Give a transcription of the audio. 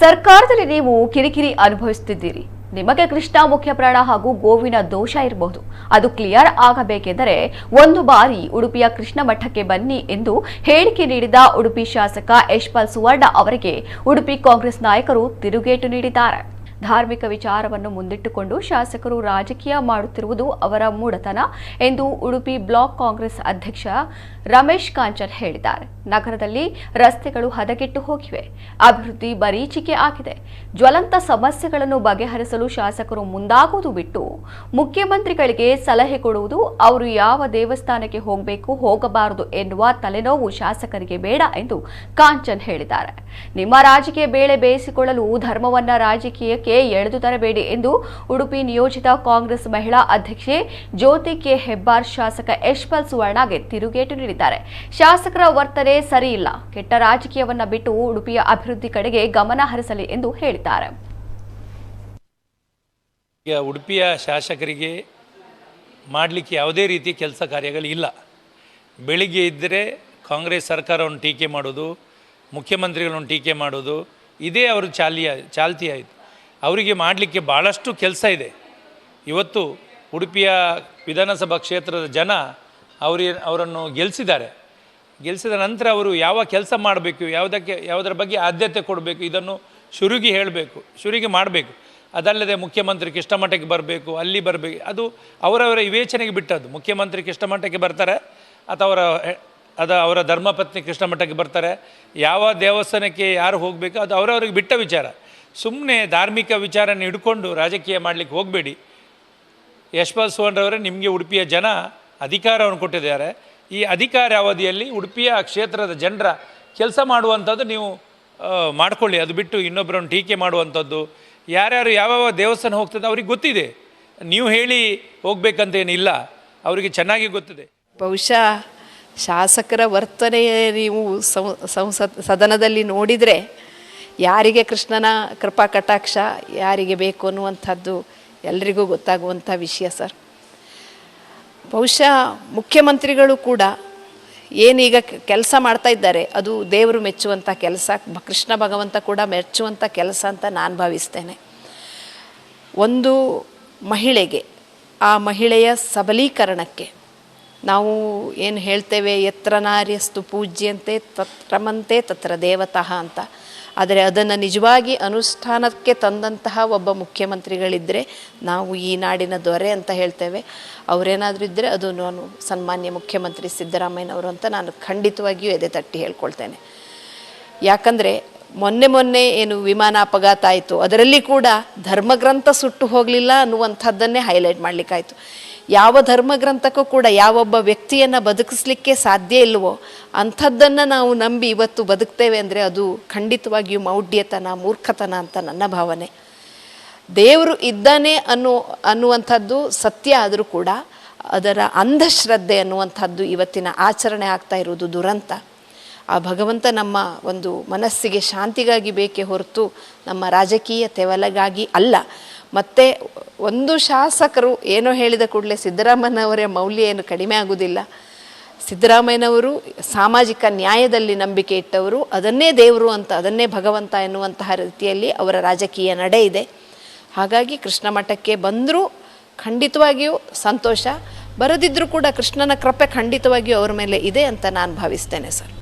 ಸರ್ಕಾರದಲ್ಲಿ ನೀವು ಕಿರಿಕಿರಿ ಅನುಭವಿಸುತ್ತಿದ್ದೀರಿ. ನಿಮಗೆ ಕೃಷ್ಣ ಮುಖ್ಯ ಪ್ರಾಣ ಹಾಗೂ ಗೋವಿನ ದೋಷ ಇರಬಹುದು. ಅದು ಕ್ಲಿಯರ್ ಆಗಬೇಕೆಂದರೆ ಒಂದು ಬಾರಿ ಉಡುಪಿಯ ಕೃಷ್ಣ ಮಠಕ್ಕೆ ಬನ್ನಿ ಎಂದು ಹೇಳಿಕೆ ನೀಡಿದ ಉಡುಪಿ ಶಾಸಕ ಯಶ್ಪಾಲ್ ಸುವರ್ಣ ಅವರಿಗೆ ಉಡುಪಿ ಕಾಂಗ್ರೆಸ್ ನಾಯಕರು ತಿರುಗೇಟು ನೀಡಿದ್ದಾರೆ. ಧಾರ್ಮಿಕ ವಿಚಾರವನ್ನು ಮುಂದಿಟ್ಟುಕೊಂಡು ಶಾಸಕರು ರಾಜಕೀಯ ಮಾಡುತ್ತಿರುವುದು ಅವರ ಮೂಡತನ ಎಂದು ಉಡುಪಿ ಬ್ಲಾಕ್ ಕಾಂಗ್ರೆಸ್ ಅಧ್ಯಕ್ಷ ರಮೇಶ್ ಕಾಂಚನ್ ಹೇಳಿದ್ದಾರೆ. ನಗರದಲ್ಲಿ ರಸ್ತೆಗಳು ಹದಗೆಟ್ಟು ಹೋಗಿವೆ. ಅಭಿವೃದ್ಧಿ ಬರೀಚಿಕೆ ಆಗಿದೆ. ಜ್ವಲಂತ ಸಮಸ್ಯೆಗಳನ್ನು ಬಗೆಹರಿಸಲು ಶಾಸಕರು ಮುಂದಾಗುವುದು ಬಿಟ್ಟು ಮುಖ್ಯಮಂತ್ರಿಗಳಿಗೆ ಸಲಹೆ ಕೊಡುವುದು ಅವರು ಯಾವ ದೇವಸ್ಥಾನಕ್ಕೆ ಹೋಗಬೇಕು, ಹೋಗಬಾರದು ಎನ್ನುವ ತಲೆನೋವು ಶಾಸಕರಿಗೆ ಬೇಡ ಎಂದು ಕಾಂಚನ್ ಹೇಳಿದ್ದಾರೆ. ನಿಮ್ಮ ರಾಜಕೀಯ ಬೇಳೆ ಬೇಯಿಸಿಕೊಳ್ಳಲು ಧರ್ಮವನ್ನ ರಾಜಕೀಯಕ್ಕೆ ಎಳೆದು ತರಬೇಡಿ ಎಂದು ಉಡುಪಿ ನಿಯೋಜಿತ ಕಾಂಗ್ರೆಸ್ ಮಹಿಳಾ ಅಧ್ಯಕ್ಷೆ ಜ್ಯೋತಿ ಕೆ ಹೆಬ್ಬಾರ್ ಶಾಸಕ ಯಶ್ಪಾಲ್ ಸುವರ್ಣಗೆ ತಿರುಗೇಟು ನೀಡಿದ್ದಾರೆ. ಶಾಸಕರ ವರ್ತನೆ ಸರಿಯಿಲ್ಲ. ಕೆಟ್ಟ ರಾಜಕೀಯವನ್ನು ಬಿಟ್ಟು ಉಡುಪಿಯ ಅಭಿವೃದ್ಧಿ ಕಡೆಗೆ ಗಮನ ಹರಿಸಲಿ ಎಂದು ಹೇಳಿದ್ದಾರೆ. ಉಡುಪಿಯ ಶಾಸಕರಿಗೆ ಮಾಡಲಿಕ್ಕೆ ಯಾವುದೇ ರೀತಿ ಕೆಲಸ ಕಾರ್ಯಗಳು ಇಲ್ಲ. ಬೆಳಿಗ್ಗೆ ಇದ್ದರೆ ಕಾಂಗ್ರೆಸ್ ಸರ್ಕಾರವನ್ನು ಟೀಕೆ ಮಾಡೋದು, ಮುಖ್ಯಮಂತ್ರಿಗಳನ್ನು ಟೀಕೆ ಮಾಡೋದು, ಇದೇ ಅವರು ಚಾಲಿಯ ಚಾಲ್ತಿ ಆಯಿತು. ಅವರಿಗೆ ಮಾಡಲಿಕ್ಕೆ ಭಾಳಷ್ಟು ಕೆಲಸ ಇದೆ. ಇವತ್ತು ಉಡುಪಿಯ ವಿಧಾನಸಭಾ ಕ್ಷೇತ್ರದ ಜನ ಅವರಿ, ಅವರನ್ನು ಗೆಲ್ಲಿಸಿದ್ದಾರೆ ಗೆಲ್ಲಿಸಿದ ನಂತರ ಅವರು ಯಾವ ಕೆಲಸ ಮಾಡಬೇಕು, ಯಾವುದಕ್ಕೆ, ಯಾವುದರ ಬಗ್ಗೆ ಆದ್ಯತೆ ಕೊಡಬೇಕು, ಇದನ್ನು ಶುರುಗಿ ಹೇಳಬೇಕು, ಶುರುಗಿ ಮಾಡಬೇಕು. ಅದಲ್ಲದೆ ಮುಖ್ಯಮಂತ್ರಿ ಕೃಷ್ಣಮಠಕ್ಕೆ ಬರಬೇಕು, ಅಲ್ಲಿ ಬರಬೇಕು, ಅದು ಅವರವರ ವಿವೇಚನೆಗೆ ಬಿಟ್ಟದ್ದು. ಮುಖ್ಯಮಂತ್ರಿ ಕೃಷ್ಣಮಠಕ್ಕೆ ಬರ್ತಾರೆ ಅಥವಾ ಅವರ, ಅದು ಅವರ ಧರ್ಮಪತ್ನಿ ಕೃಷ್ಣಮಠಕ್ಕೆ ಬರ್ತಾರೆ. ಯಾವ ದೇವಸ್ಥಾನಕ್ಕೆ ಯಾರು ಹೋಗಬೇಕು, ಅದು ಅವರವರಿಗೆ ಬಿಟ್ಟ ವಿಚಾರ. ಸುಮ್ಮನೆ ಧಾರ್ಮಿಕ ವಿಚಾರನ ಹಿಡ್ಕೊಂಡು ರಾಜಕೀಯ ಮಾಡಲಿಕ್ಕೆ ಹೋಗಬೇಡಿ. ಯಶ್ಪಾಲ್ ಸುವರ್ಣರವರೇ ನಿಮಗೆ ಉಡುಪಿಯ ಜನ ಅಧಿಕಾರವನ್ನು ಕೊಟ್ಟಿದ್ದಾರೆ. ಈ ಅಧಿಕಾರ ಅವಧಿಯಲ್ಲಿ ಉಡುಪಿಯ ಕ್ಷೇತ್ರದ ಜನರ ಕೆಲಸ ಮಾಡುವಂಥದ್ದು ನೀವು ಮಾಡ್ಕೊಳ್ಳಿ. ಅದು ಬಿಟ್ಟು ಇನ್ನೊಬ್ಬರನ್ನು ಟೀಕೆ ಮಾಡುವಂಥದ್ದು. ಯಾರ್ಯಾರು ಯಾವ್ಯಾವ ದೇವಸ್ಥಾನ ಹೋಗ್ತದೆ ಅವ್ರಿಗೆ ಗೊತ್ತಿದೆ. ನೀವು ಹೇಳಿ ಹೋಗ್ಬೇಕಂತೇನಿಲ್ಲ. ಅವರಿಗೆ ಚೆನ್ನಾಗಿ ಗೊತ್ತಿದೆ. ಬಹುಶಃ ಶಾಸಕರ ವರ್ತನೆ ನೀವು ಸಂಸತ್, ಸದನದಲ್ಲಿ ನೋಡಿದರೆ ಯಾರಿಗೆ ಕೃಷ್ಣನ ಕೃಪಾ ಕಟಾಕ್ಷ, ಯಾರಿಗೆ ಬೇಕು ಅನ್ನುವಂಥದ್ದು ಎಲ್ರಿಗೂ ಗೊತ್ತಾಗುವಂಥ ವಿಷಯ ಸರ್. ಬಹುಶಃ ಮುಖ್ಯಮಂತ್ರಿಗಳು ಕೂಡ ಏನೀಗ ಕೆಲಸ ಮಾಡ್ತಾ ಇದ್ದಾರೆ, ಅದು ದೇವರು ಮೆಚ್ಚುವಂಥ ಕೆಲಸ ಕೃಷ್ಣ ಭಗವಂತ ಕೂಡ ಮೆಚ್ಚುವಂಥ ಕೆಲಸ ಅಂತ ನಾನು ಭಾವಿಸ್ತೇನೆ. ಒಂದು ಮಹಿಳೆಗೆ, ಆ ಮಹಿಳೆಯ ಸಬಲೀಕರಣಕ್ಕೆ ನಾವು ಏನು ಹೇಳ್ತೇವೆ ಎತ್ತರ ನಾರ್ಯಸ್ತು ಪೂಜ್ಯಂತೆ ತತ್ರಮಂತೆ ತತ್ರ ದೇವತಃ ಅಂತ. ಆದರೆ ಅದನ್ನು ನಿಜವಾಗಿ ಅನುಷ್ಠಾನಕ್ಕೆ ತಂದಂತಹ ಒಬ್ಬ ಮುಖ್ಯಮಂತ್ರಿಗಳಿದ್ದರೆ ನಾವು ಈ ನಾಡಿನ ದೊರೆ ಅಂತ ಹೇಳ್ತೇವೆ. ಅವರೇನಾದರೂ ಇದ್ದರೆ ಅದು ನಾನು ಸನ್ಮಾನ್ಯ ಮುಖ್ಯಮಂತ್ರಿ ಸಿದ್ದರಾಮಯ್ಯನವರು ಅಂತ ನಾನು ಖಂಡಿತವಾಗಿಯೂ ಎದೆ ತಟ್ಟಿ ಹೇಳ್ಕೊಳ್ತೇನೆ. ಯಾಕಂದರೆ ಮೊನ್ನೆ ಮೊನ್ನೆ ಏನು ವಿಮಾನ ಅಪಘಾತ ಆಯಿತು. ಅದರಲ್ಲಿ ಕೂಡ ಧರ್ಮಗ್ರಂಥ ಸುಟ್ಟು ಹೋಗಲಿಲ್ಲ ಅನ್ನುವಂಥದ್ದನ್ನೇ ಹೈಲೈಟ್ ಮಾಡಲಿಕ್ಕಾಯಿತು. ಯಾವ ಧರ್ಮಗ್ರಂಥಕ್ಕೂ ಕೂಡ ಯಾವೊಬ್ಬ ವ್ಯಕ್ತಿಯನ್ನು ಬದುಕಿಸ್ಲಿಕ್ಕೆ ಸಾಧ್ಯ ಇಲ್ವೋ ಅಂಥದ್ದನ್ನು ನಾವು ನಂಬಿ ಇವತ್ತು ಬದುಕ್ತೇವೆ ಅಂದರೆ ಅದು ಖಂಡಿತವಾಗಿಯೂ ಮೌಢ್ಯತನ, ಮೂರ್ಖತನ ಅಂತ ನನ್ನ ಭಾವನೆ. ದೇವರು ಇದ್ದಾನೆ ಅನ್ನೋ, ಅನ್ನುವಂಥದ್ದು ಸತ್ಯ ಆದರೂ ಕೂಡ ಅದರ ಅಂಧಶ್ರದ್ಧೆ ಅನ್ನುವಂಥದ್ದು ಇವತ್ತಿನ ಆಚರಣೆ ಆಗ್ತಾ ಇರುವುದು ದುರಂತ. ಆ ಭಗವಂತ ನಮ್ಮ ಒಂದು ಮನಸ್ಸಿಗೆ ಶಾಂತಿಗಾಗಿ ಬೇಕೇ ಹೊರತು ನಮ್ಮ ರಾಜಕೀಯ ತೆವಲಗಾಗಿ ಅಲ್ಲ. ಮತ್ತು ಒಂದು ಶಾಸಕರು ಏನೋ ಹೇಳಿದ ಕೂಡಲೇ ಸಿದ್ದರಾಮಯ್ಯನವರ ಮೌಲ್ಯ ಏನು ಕಡಿಮೆ ಆಗುವುದಿಲ್ಲ ಸಿದ್ದರಾಮಯ್ಯನವರು ಸಾಮಾಜಿಕ ನ್ಯಾಯದಲ್ಲಿ ನಂಬಿಕೆ ಇಟ್ಟವರು, ಅದನ್ನೇ ದೇವರು ಅಂತ, ಅದನ್ನೇ ಭಗವಂತ ಎನ್ನುವಂತಹ ರೀತಿಯಲ್ಲಿ ಅವರ ರಾಜಕೀಯ ನಡೆ ಇದೆ. ಹಾಗಾಗಿ ಕೃಷ್ಣ ಮಠಕ್ಕೆ ಬಂದರೂ ಖಂಡಿತವಾಗಿಯೂ ಸಂತೋಷ ಬರದಿದ್ದರೂ ಕೂಡ ಕೃಷ್ಣನ ಕೃಪೆ ಖಂಡಿತವಾಗಿಯೂ ಅವರ ಮೇಲೆ ಇದೆ ಅಂತ ನಾನು ಭಾವಿಸ್ತೇನೆ ಸರ್.